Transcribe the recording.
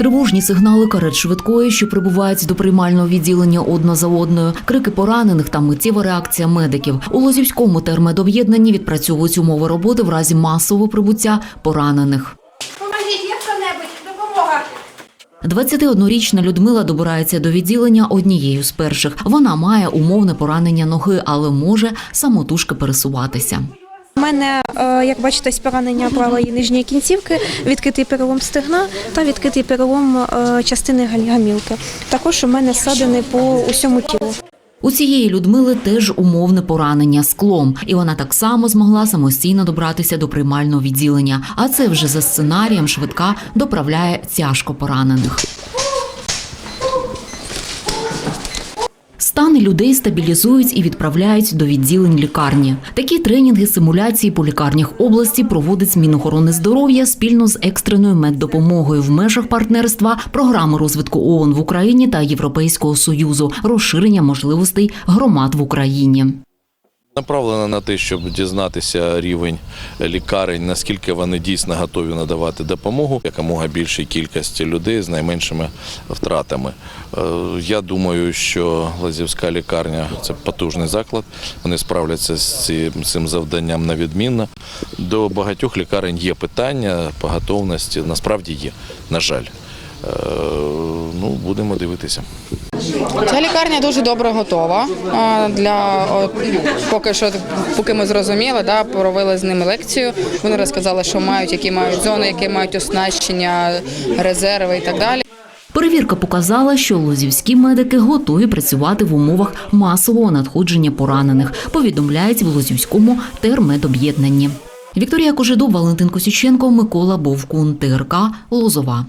Тривожні сигнали карет швидкої, що прибувають до приймального відділення одна за одною, крики поранених та миттєва реакція медиків. У Лозівському термедоб'єднанні відпрацьовують умови роботи в разі масового прибуття поранених. 21-річна Людмила добирається до відділення однією з перших. Вона має умовне поранення ноги, але може самотужки пересуватися. У мене, е, як бачите, поранення правої нижньої кінцівки, відкритий перелом стегна та відкритий перелом е, частини гамілки. Також у мене ссадини по усьому тілу. У цієї Людмили теж умовне поранення склом, і вона так само змогла самостійно добратися до приймального відділення. А це вже за сценарієм швидка доправляє тяжко поранених. Стани людей стабілізують і відправляють до відділень лікарні. Такі тренінги симуляції по лікарнях області проводить Мінохорони здоров'я спільно з екстреною меддопомогою в межах партнерства програми розвитку ООН в Україні та Європейського союзу, розширення можливостей громад в Україні. Направлена на те, щоб дізнатися рівень лікарень, наскільки вони дійсно готові надавати допомогу якомога більшій кількості людей з найменшими втратами. Е, Я думаю, що Лазівська лікарня це потужний заклад. Вони справляться з цим, завданням на відмінно. До багатьох лікарень є питання по готовності. Насправді є, на жаль. Е, Ну, будемо дивитися. Ця лікарня дуже добре готова. Для от, поки що, поки ми зрозуміли, да, провели з ними лекцію. Вони розказали, що мають, які мають зони, які мають оснащення, резерви і так далі. Перевірка показала, що лозівські медики готові працювати в умовах масового надходження поранених, повідомляють в Лозівському термедоб'єднанні. Вікторія Кожедуб, Валентин Косюченко, Микола Бовкун, ТРК Лозова.